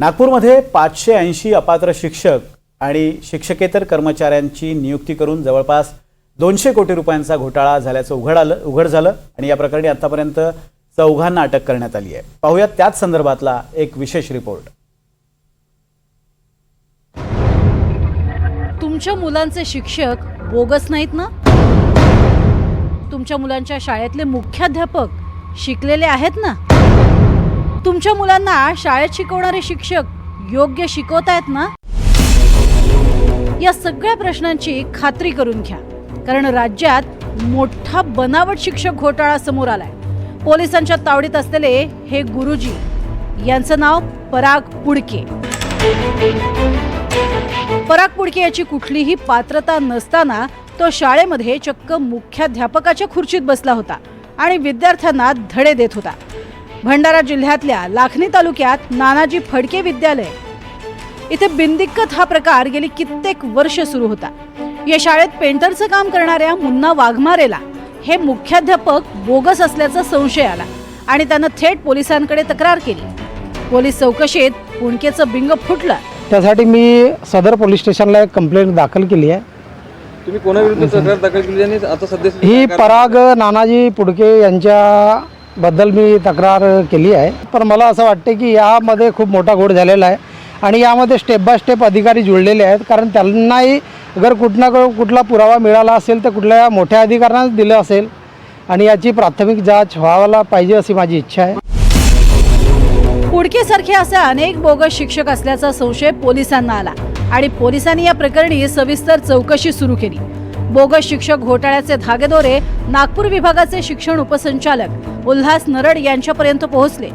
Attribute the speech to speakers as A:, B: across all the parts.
A: नागपूरमध्ये पाचशे ऐंशी अपात्र शिक्षक आणि शिक्षकेतर कर्मचाऱ्यांची नियुक्ती करून जवळपास दोनशे कोटी रुपयांचा घोटाळा झाल्याचं उघड आलं उघड झालं आणि या प्रकरणी आतापर्यंत चौघांना अटक करण्यात आली आहे. पाहूयात त्याच संदर्भातला एक विशेष रिपोर्ट.
B: तुमच्या मुलांचे शिक्षक बोगस नाहीत ना? तुमच्या मुलांच्या शाळेतले मुख्याध्यापक शिकलेले आहेत ना? तुमच्या मुलांना शाळेत शिकवणारे शिक्षक योग्य शिकवत आहेत ना? या सगळ्या प्रश्नांची खात्री करून घ्या. कारण राज्यात मोठा बनावट शिक्षक घोटाळा समोर आलाय. पोलिसांच्या तावडीत असलेले हे गुरुजी यांचं नाव पराग पुडके. पराग पुडके याची कुठलीही पात्रता नसताना तो शाळेमध्ये चक्क मुख्याध्यापकाच्या खुर्चीत बसला होता आणि विद्यार्थ्यांना धडे देत होता. भंडारा जिल्ह्यातल्या लाखनी तालुक्यात नानाजी फडके विद्यालय. इथे बिंदिक्कत हा प्रकार गेली कित्येक वर्ष सुरू होता. या शाळेत पेंटरचं काम करणाऱ्या मुन्ना वाघमारेला हे मुख्याध्यापक बोगस असल्याचा संशय आला आणि त्यानं थेट पोलिसांकडे तक्रार केली. पोलीस चौकशीत पुणकेचं बिंग फुटलं.
C: त्यासाठी मी सदर पोलीस स्टेशनला एक कंप्लेंट दाखल केली आहे.
D: तुम्ही कोणाविरुद्ध तक्रार दाखल केली आणि आता सध्या
C: ही पराग नानाजी पुडके बद्दल मी तक्रार केली आहे. पण मला असं वाटते की यामध्ये खूप मोठा घोड झालेला आहे आणि यामध्ये स्टेप बाय स्टेप अधिकारी जुळलेले आहेत. कारण त्यांनाही अगर कुठला कुठला पुरावा मिळाला असेल तर कुठल्या मोठ्या अधिकाऱ्यांनाच दिलं असेल. आणि याची प्राथमिक जाच व्हायला पाहिजे अशी माझी इच्छा आहे.
B: कुडकेसारखे असे अनेक बोगस शिक्षक असल्याचा संशय पोलिसांना आला. आणि पोलिसांनी या प्रकरणी सविस्तर चौकशी सुरू केली. बोगस शिक्षक घोटाळ्याचे धागेदोरे नागपूर विभागाचे शिक्षण उपसंचालक उल्हास नरड यांच्यापर्यंत पोहोचले.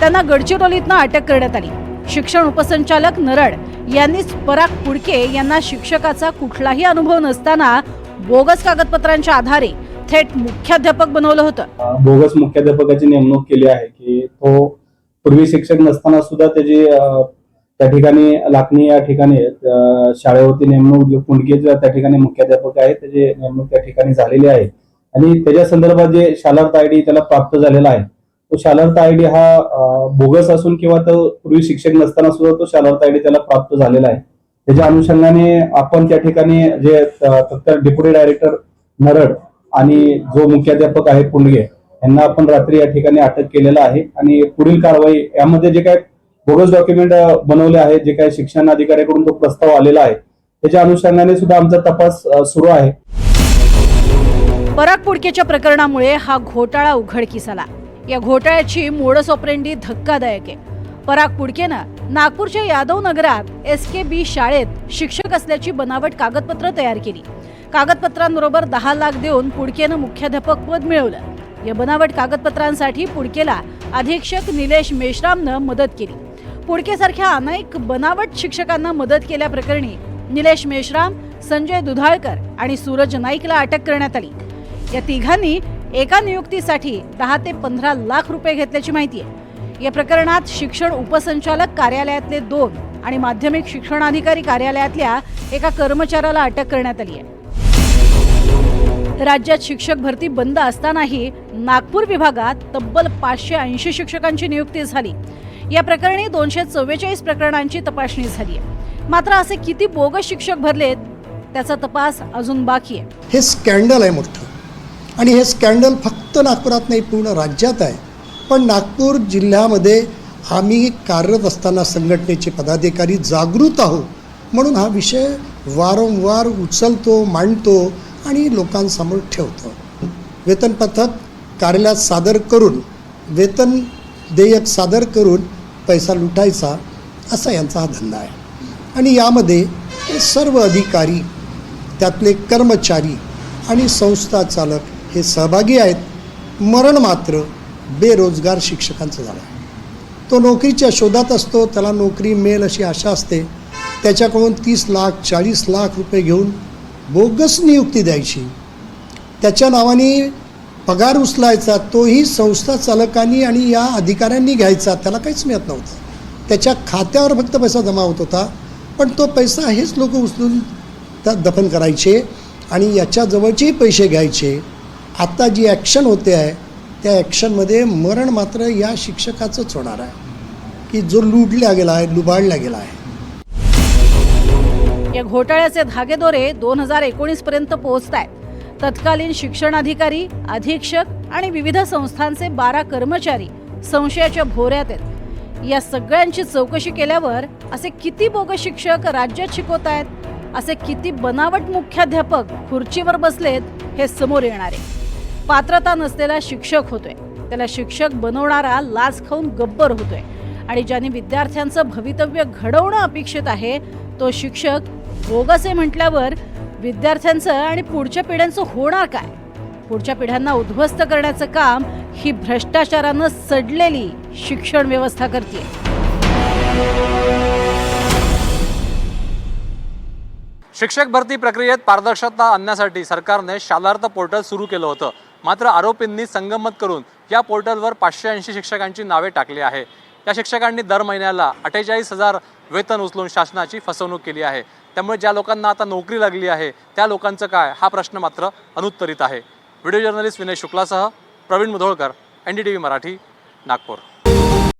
B: त्यांना गडचिरोलीतनं अटक करण्यात आली. शिक्षण उपसंचालक नरड यांनीच पराग पुडके यांना शिक्षकाचा कुठलाही अनुभव नसताना बोगस कागदपत्रांच्या आधारे थेट मुख्याध्यापक बनवलं होतं.
E: बोगस मुख्याध्यापकाची नेमणूक केली आहे की तो पूर्वी शिक्षक नसताना सुद्धा त्याची त्या ठिकाणी लाखणी या ठिकाणी शाळेवरती नेमणूक जे कुंडके त्या ठिकाणी मुख्याध्यापक आहेत त्याची नेमणूक त्या ठिकाणी झालेली आहे. आणि त्याच्या संदर्भात जे शालार्थ आयडी त्याला प्राप्त झालेला आहे तो शालार्थ आयडी हा बोगस असून किंवा तो पूर्वी शिक्षक नसताना सुद्धा तो शालार्थ आयडी त्याला प्राप्त झालेला आहे. त्याच्या अनुषंगाने आपण त्या ठिकाणी जे तत्काळ डेप्युटी डायरेक्टर नरड आणि जो मुख्याध्यापक आहे पुंडगे यांना आपण रात्री या ठिकाणी अटक केलेला आहे. आणि पुढील कारवाई यामध्ये जे काय बोगस डॉक्युमेंट बनवले आहेत जे काही शिक्षण अधिकाऱ्याकडून तो प्रस्ताव आलेला आहे त्याच्या अनुषंगाने सुद्धा आमचा तपास सुरू आहे.
B: पराग पुडकेच्या प्रकरणामुळे हा घोटाळा उघडकीस आला या घोटाळ्याची मोडस ऑपरेंडी धक्कादायक आहे. पराग पुडकेनं नागपूरच्या यादव नगरात एस के बी शाळेत शिक्षक असल्याची बनावट कागदपत्र तयार केली. कागदपत्रांबरोबर दहा लाख देऊन पुडकेनं मुख्याध्यापक पद मिळवलं. या बनावट कागदपत्रांसाठी पुडकेला अधीक्षक निलेश मेश्रामनं मदत केली. पुडकेसारख्या अनेक बनावट शिक्षकांना मदत केल्याप्रकरणी निलेश मेश्राम संजय दुधाळकर आणि सूरज नाईकला अटक करण्यात आली. या तिघांनी एका नियुक्तीसाठी दहा ते पंधरा लाख रुपये घेतल्याची माहिती आहे. या प्रकरणात शिक्षण उपसंचालक कार्यालयातले दोन आणि माध्यमिक शिक्षणाधिकारी कार्यालयातल्या एका कर्मचाऱ्याला अटक करण्यात आली आहे. राज्यात शिक्षक भरती बंद असतानाही नागपूर विभागात तब्बल पाचशे ऐंशी शिक्षकांची नियुक्ती झाली. या प्रकरणी दोनशे चव्वेचाळीस प्रकरणांची तपासणी झाली आहे. मात्र असे किती बोगस शिक्षक भरलेत त्याचा तपास अजून बाकी आहे.
F: हे स्कॅन्डल आहे मोठं. आणि हे स्कॅन्डल फक्त नागपुरात नाही पूर्ण राज्यात आहे. पण नागपूर जिल्ह्यामध्ये आम्ही कार्यरत असताना संघटनेचे पदाधिकारी जागृत आहोत. म्हणून हा विषय वारंवार उचलतो मांडतो आणि लोकांसमोर ठेवतो. वेतन पथक कार्यालयात सादर करून वेतन देयक सादर करून पैसा लुटायचा असा यांचा हा धंदा आहे. आणि यामध्ये सर्व अधिकारी त्यातले कर्मचारी आणि संस्था चालक हे सहभागी आहेत. मरण मात्र बेरोजगार शिक्षकांचं झालं आहे. तो नोकरीच्या शोधात असतो त्याला नोकरी मिळेल अशी आशा असते. त्याच्याकडून तीस लाख चाळीस लाख रुपये घेऊन बोगस नियुक्ती द्यायची. त्याच्या नावाने पगार उचलायचा तोही संस्था चालकांनी आणि या अधिकाऱ्यांनी घ्यायचा. त्याला काहीच मिळत नव्हतं. त्याच्या खात्यावर फक्त पैसा जमा होत होता. पण तो पैसा हेच लोक उचलून त्यात दफन करायचे आणि याच्याजवळचेही पैसे घ्यायचे. आत्ता जी ॲक्शन होते आहे त्या ॲक्शनमध्ये मरण मात्र या शिक्षकाचंच होणार आहे. की जो लुटल्या गेला आहे लुबाडला गेला आहे.
B: या घोटाळ्याचे धागेदोरे दोन हजार एकोणीस पर्यंत पोहोचत आहेत तत्कालीन शिक्षणाधिकारी अधीक्षक आणि विविध संस्थांचे बारा कर्मचारी संशयाच्या भोऱ्यात आहेत. या सगळ्यांची चौकशी केल्यावर असे किती बोगस शिक्षक राज्यात शिकवत आहेत? असे किती बनावट मुख्याध्यापक खुर्चीवर बसलेत हे समोर येणार आहे. पात्रता नसलेला शिक्षक होतोय. त्याला शिक्षक बनवणारा लाच खाऊन गब्बर होतोय. आणि ज्यांनी विद्यार्थ्यांचं भवितव्य घडवणं अपेक्षित आहे तो शिक्षक बोगसे म्हटल्यावर विद्यार्थ्यांचं आणि पुढच्या पिढ्यांचं होणार काय? पुढच्या पिढ्यांना उद्ध्वस्त करण्याचं काम ही भ्रष्टाचारानं सडलेली शिक्षण व्यवस्था करते
G: शिक्षक भरती प्रक्रियेत पारदर्शकता आणण्यासाठी सरकारने शालार्थ पोर्टल सुरू केलं होतं. मात्र आरोपींनी संगमत करून या पोर्टलवर पाचशे ऐंशी शिक्षकांची नावे टाकली आहे. या शिक्षकांनी दर महिन्याला अठ्ठेचाळीस हजार वेतन उचलून शासनाची फसवणूक केली आहे. त्यामुळे ज्या लोकांना आता नोकरी लागली आहे त्या लोकांचं काय? हा प्रश्न मात्र अनुत्तरित आहे. Video journalist Vinay शुक्लासह Praveen Mudholkar N D T V Marathi Nagpur.